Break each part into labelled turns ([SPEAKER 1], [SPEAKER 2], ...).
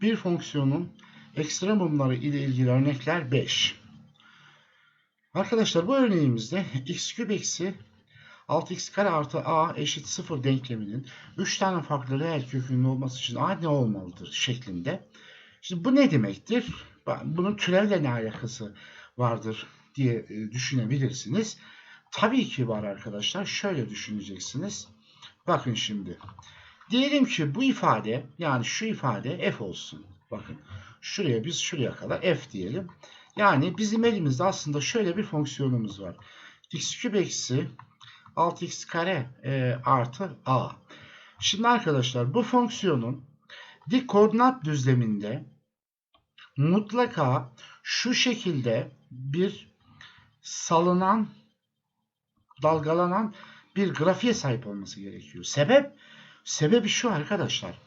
[SPEAKER 1] bir fonksiyonun ekstremumları ile ilgili örnekler 5. Arkadaşlar bu örneğimizde x küp eksi 6x kare artı a eşit 0 denkleminin 3 tane farklı reel kökünün olması için a ne olmalıdır şeklinde. Şimdi bu ne demektir? Bunun türevle ne alakası vardır diye e, düşünebilirsiniz. Tabii ki var arkadaşlar. Şöyle düşüneceksiniz. Bakın şimdi. Diyelim ki bu ifade yani şu ifade f olsun. Bakın şuraya biz şuraya kadar f diyelim. Yani bizim elimizde aslında şöyle bir fonksiyonumuz var. x küp eksi 6x kare e, artı a. Şimdi arkadaşlar bu fonksiyonun dik koordinat düzleminde mutlaka şu şekilde bir salınan dalgalanan bir grafiğe sahip olması gerekiyor. Sebep? Sebebi şu arkadaşlar.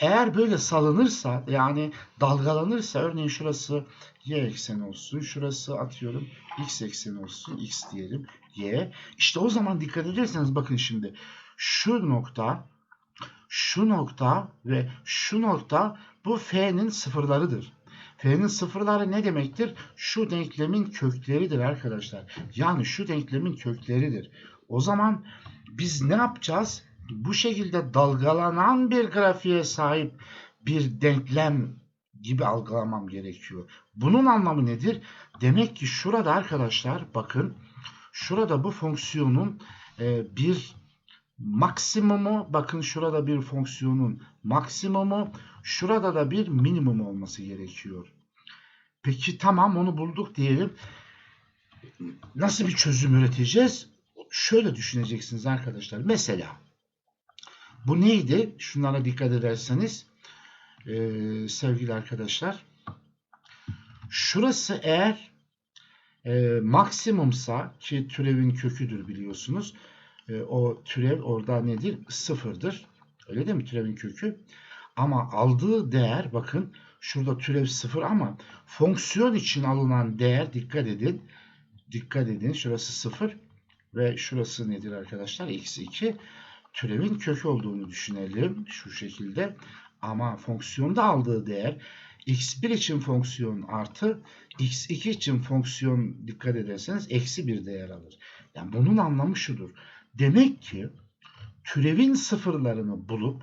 [SPEAKER 1] Eğer böyle salınırsa yani dalgalanırsa örneğin şurası y ekseni olsun. Şurası atıyorum x ekseni olsun. x diyelim y. İşte o zaman dikkat ederseniz bakın şimdi şu nokta şu nokta ve şu nokta bu f'nin sıfırlarıdır. F'nin sıfırları ne demektir? Şu denklemin kökleridir arkadaşlar. Yani şu denklemin kökleridir. O zaman biz ne yapacağız? Bu şekilde dalgalanan bir grafiğe sahip bir denklem gibi algılamam gerekiyor. Bunun anlamı nedir? Demek ki şurada arkadaşlar bakın şurada bu fonksiyonun e, bir maksimumu bakın şurada bir fonksiyonun maksimumu şurada da bir minimum olması gerekiyor. Peki tamam onu bulduk diyelim. Nasıl bir çözüm üreteceğiz? Şöyle düşüneceksiniz arkadaşlar. Mesela bu neydi? Şunlara dikkat ederseniz e, sevgili arkadaşlar. Şurası eğer e, maksimumsa ki türevin köküdür biliyorsunuz. E, o türev orada nedir? Sıfırdır. Öyle değil mi türevin kökü? Ama aldığı değer bakın şurada türev sıfır ama fonksiyon için alınan değer dikkat edin. Dikkat edin şurası sıfır ve şurası nedir arkadaşlar? x2 türevin kökü olduğunu düşünelim şu şekilde. Ama fonksiyonda aldığı değer x1 için fonksiyon artı x2 için fonksiyon dikkat ederseniz eksi bir değer alır. Yani bunun anlamı şudur. Demek ki türevin sıfırlarını bulup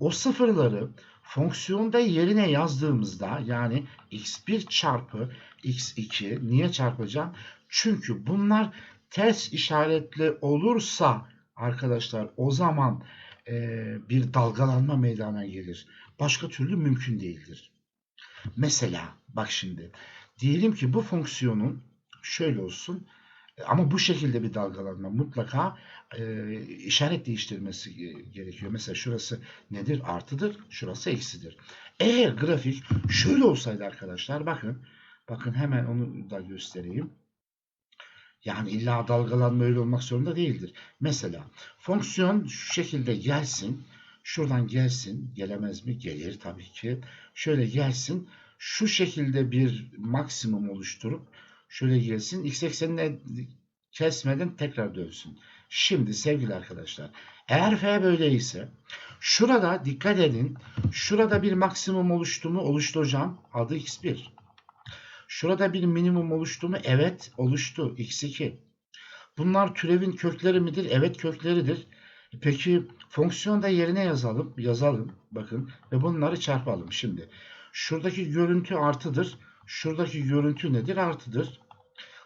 [SPEAKER 1] o sıfırları fonksiyonda yerine yazdığımızda yani x1 çarpı x2 niye çarpacağım? Çünkü bunlar ters işaretli olursa arkadaşlar o zaman e, bir dalgalanma meydana gelir. Başka türlü mümkün değildir. Mesela bak şimdi diyelim ki bu fonksiyonun şöyle olsun ama bu şekilde bir dalgalanma mutlaka e, işaret değiştirmesi gerekiyor. Mesela şurası nedir? Artıdır. Şurası eksidir. Eğer grafik şöyle olsaydı arkadaşlar bakın bakın hemen onu da göstereyim. Yani illa dalgalanma öyle olmak zorunda değildir. Mesela fonksiyon şu şekilde gelsin. Şuradan gelsin. Gelemez mi? Gelir tabii ki. Şöyle gelsin. Şu şekilde bir maksimum oluşturup şöyle gelsin. X eksenine kesmeden tekrar dönsün. Şimdi sevgili arkadaşlar eğer F böyleyse şurada dikkat edin. Şurada bir maksimum oluştu mu? Oluştu hocam. Adı X1. Şurada bir minimum oluştu mu? Evet oluştu. X2. Bunlar türevin kökleri midir? Evet kökleridir. Peki fonksiyonda yerine yazalım. Yazalım. Bakın. Ve bunları çarpalım. Şimdi şuradaki görüntü artıdır. Şuradaki görüntü nedir? Artıdır.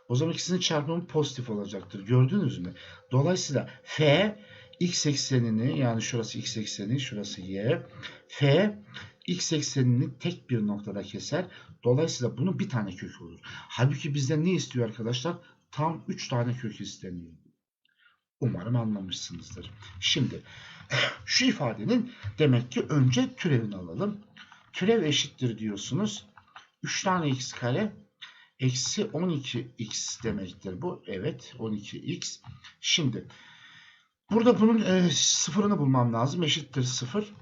[SPEAKER 1] O zaman ikisinin çarpımı pozitif olacaktır. Gördünüz mü? Dolayısıyla f x eksenini yani şurası x ekseni, şurası y. f x eksenini tek bir noktada keser. Dolayısıyla bunun bir tane kökü olur. Halbuki bizden ne istiyor arkadaşlar? Tam 3 tane kök isteniyor. Umarım anlamışsınızdır. Şimdi şu ifadenin demek ki önce türevini alalım. Türev eşittir diyorsunuz. 3 tane x kare eksi 12x demektir bu. Evet 12x. Şimdi burada bunun e, sıfırını bulmam lazım. Eşittir 0.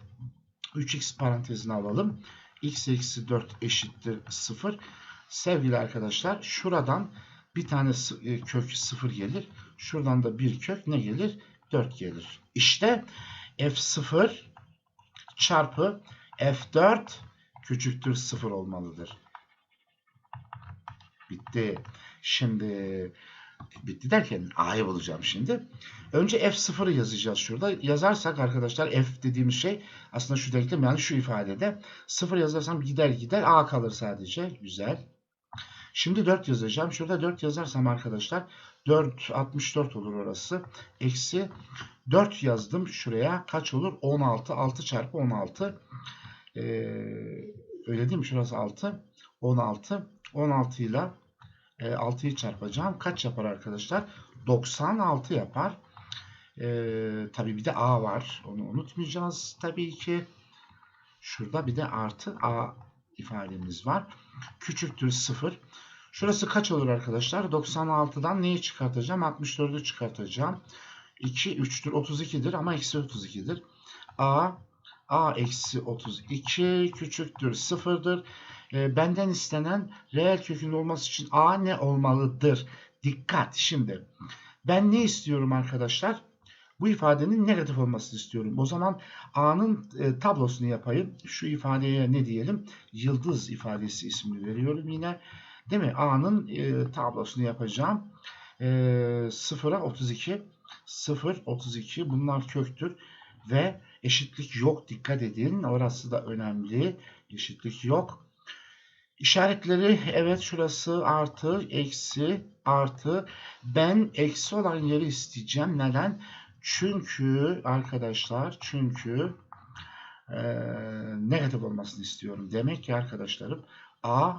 [SPEAKER 1] 3x parantezine alalım. x eksi 4 eşittir 0. Sevgili arkadaşlar şuradan bir tane e, kök 0 gelir. Şuradan da bir kök ne gelir? 4 gelir. İşte f0 çarpı f4 küçüktür 0 olmalıdır. Bitti. Şimdi bitti derken A'yı bulacağım şimdi. Önce F0'ı yazacağız şurada. Yazarsak arkadaşlar F dediğimiz şey aslında şu denklem yani şu ifadede 0 yazarsam gider gider A kalır sadece. Güzel. Şimdi 4 yazacağım. Şurada 4 yazarsam arkadaşlar 4 64 olur orası. Eksi 4 yazdım şuraya. Kaç olur? 16. 6 çarpı 16. Ee, öyle değil mi? Şurası 6. 16. 16 ile 6'yı çarpacağım. Kaç yapar arkadaşlar? 96 yapar. Ee, tabii bir de A var. Onu unutmayacağız tabii ki. Şurada bir de artı A ifademiz var. Küçüktür 0. Şurası kaç olur arkadaşlar? 96'dan neyi çıkartacağım? 64'ü çıkartacağım. 2, 3'tür. 32'dir ama eksi 32'dir. A, A eksi 32 küçüktür 0'dır. E, benden istenen reel kökün olması için A ne olmalıdır? Dikkat şimdi. Ben ne istiyorum arkadaşlar? Bu ifadenin negatif olmasını istiyorum. O zaman A'nın e, tablosunu yapayım. Şu ifadeye ne diyelim? Yıldız ifadesi ismini veriyorum yine. Değil mi? A'nın e, tablosunu yapacağım. E, 0'a 32. 0, 32 bunlar köktür. Ve eşitlik yok. Dikkat edin. Orası da önemli. Eşitlik yok. İşaretleri evet şurası artı, eksi, artı. Ben eksi olan yeri isteyeceğim. Neden? Çünkü arkadaşlar çünkü e, negatif olmasını istiyorum. Demek ki arkadaşlarım A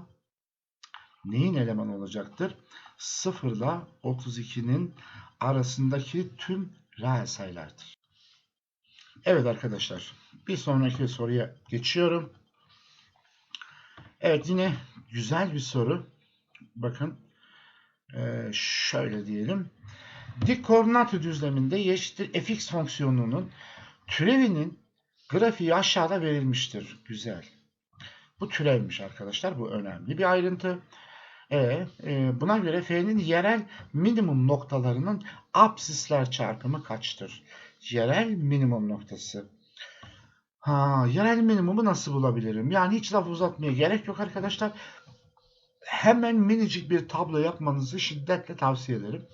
[SPEAKER 1] neyin elemanı olacaktır? 0 ile 32'nin arasındaki tüm reel sayılardır. Evet arkadaşlar bir sonraki soruya geçiyorum. Evet yine güzel bir soru. Bakın e, şöyle diyelim. Dik koordinat düzleminde y eşittir fx fonksiyonunun türevinin grafiği aşağıda verilmiştir. Güzel. Bu türevmiş arkadaşlar. Bu önemli bir ayrıntı. E, e, buna göre f'nin yerel minimum noktalarının absisler çarpımı kaçtır? Yerel minimum noktası. Ha, yerel minimumu nasıl bulabilirim? Yani hiç laf uzatmaya gerek yok arkadaşlar. Hemen minicik bir tablo yapmanızı şiddetle tavsiye ederim.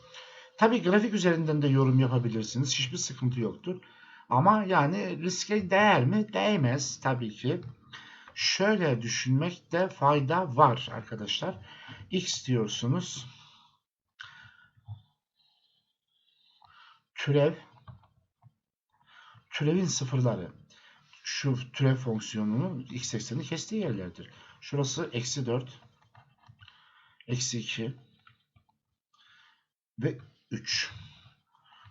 [SPEAKER 1] Tabii grafik üzerinden de yorum yapabilirsiniz. Hiçbir sıkıntı yoktur. Ama yani riske değer mi? Değmez tabii ki. Şöyle düşünmekte fayda var arkadaşlar. X diyorsunuz. Türev. Türevin sıfırları. Şu türev fonksiyonunun x eksenini kestiği yerlerdir. Şurası eksi 4. Eksi 2. Ve 3.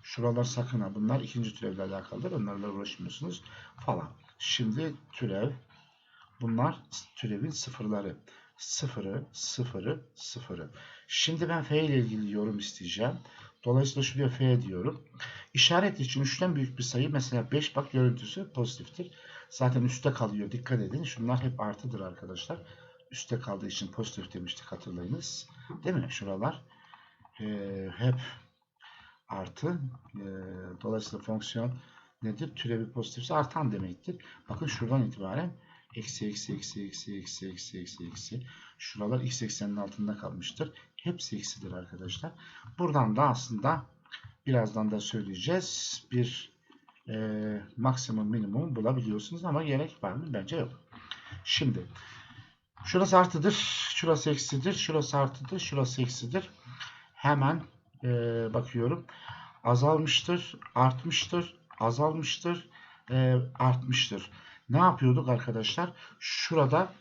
[SPEAKER 1] Şuralar sakın ha. Bunlar ikinci türevle alakalıdır. Onlarla uğraşmıyorsunuz falan. Şimdi türev. Bunlar türevin sıfırları. Sıfırı, sıfırı, sıfırı. Şimdi ben f ile ilgili yorum isteyeceğim. Dolayısıyla şuraya f diyorum. İşaret için 3'ten büyük bir sayı mesela 5 bak görüntüsü pozitiftir. Zaten üstte kalıyor. Dikkat edin. Şunlar hep artıdır arkadaşlar. Üste kaldığı için pozitif demiştik hatırlayınız. Değil mi? Şuralar e, hep artı. E, dolayısıyla fonksiyon nedir? Türevi pozitifse artan demektir. Bakın şuradan itibaren eksi eksi eksi eksi eksi eksi eksi eksi. Şuralar x eksenin altında kalmıştır. Hepsi eksidir arkadaşlar. Buradan da aslında birazdan da söyleyeceğiz. Bir e, maksimum minimum bulabiliyorsunuz ama gerek var mı? Bence yok. Şimdi şurası artıdır, şurası eksidir, şurası artıdır, şurası eksidir. Hemen e, bakıyorum. Azalmıştır, artmıştır, azalmıştır, e, artmıştır. Ne yapıyorduk arkadaşlar? Şurada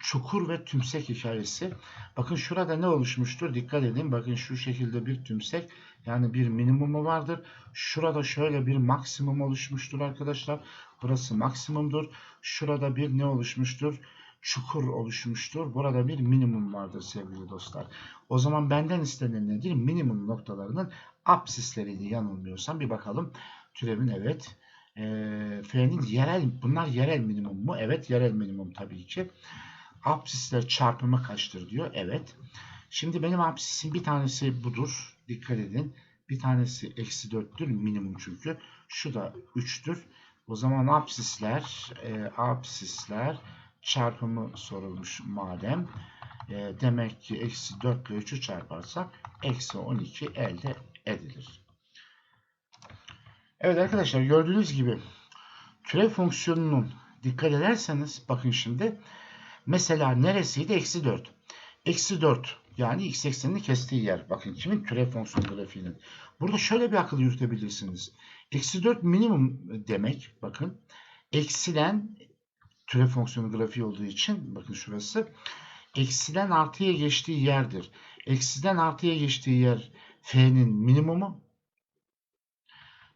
[SPEAKER 1] çukur ve tümsek hikayesi. Bakın şurada ne oluşmuştur? Dikkat edin. Bakın şu şekilde bir tümsek yani bir minimumu vardır. Şurada şöyle bir maksimum oluşmuştur arkadaşlar. Burası maksimumdur. Şurada bir ne oluşmuştur? Çukur oluşmuştur. Burada bir minimum vardır sevgili dostlar. O zaman benden istenen nedir? Minimum noktalarının apsisleriydi yanılmıyorsam. Bir bakalım. Türevin evet. E, F'nin yerel, bunlar yerel minimum mu? Evet yerel minimum tabii ki. Apsisler çarpımı kaçtır diyor. Evet. Şimdi benim apsisim bir tanesi budur. Dikkat edin. Bir tanesi eksi 4'tür. Minimum çünkü. Şu da 3'tür. O zaman apsisler e, apsisler çarpımı sorulmuş madem. E, demek ki eksi 4 ile 3'ü çarparsak eksi 12 elde edilir. Evet arkadaşlar gördüğünüz gibi türev fonksiyonunun dikkat ederseniz bakın şimdi mesela neresiydi? Eksi 4. Eksi 4 yani x eksenini kestiği yer. Bakın kimin? Türev fonksiyonu grafiğinin. Burada şöyle bir akıl yürütebilirsiniz. Eksi 4 minimum demek. Bakın. Eksiden türev fonksiyonu grafiği olduğu için bakın şurası. Eksiden artıya geçtiği yerdir. Eksiden artıya geçtiği yer f'nin minimumu.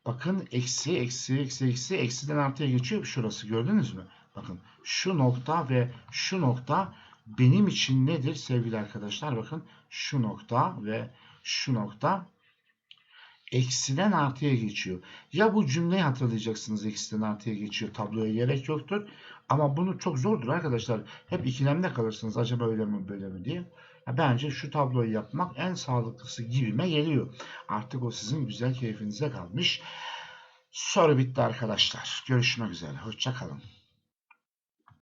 [SPEAKER 1] Bakın eksi, eksi, eksi, eksi, eksiden artıya geçiyor. Şurası gördünüz mü? Bakın şu nokta ve şu nokta benim için nedir sevgili arkadaşlar? Bakın şu nokta ve şu nokta eksiden artıya geçiyor. Ya bu cümleyi hatırlayacaksınız eksiden artıya geçiyor. Tabloya gerek yoktur. Ama bunu çok zordur arkadaşlar. Hep ikilemde kalırsınız. Acaba öyle mi böyle mi diye. Ya bence şu tabloyu yapmak en sağlıklısı gibime geliyor. Artık o sizin güzel keyfinize kalmış. Soru bitti arkadaşlar. Görüşmek üzere. Hoşçakalın.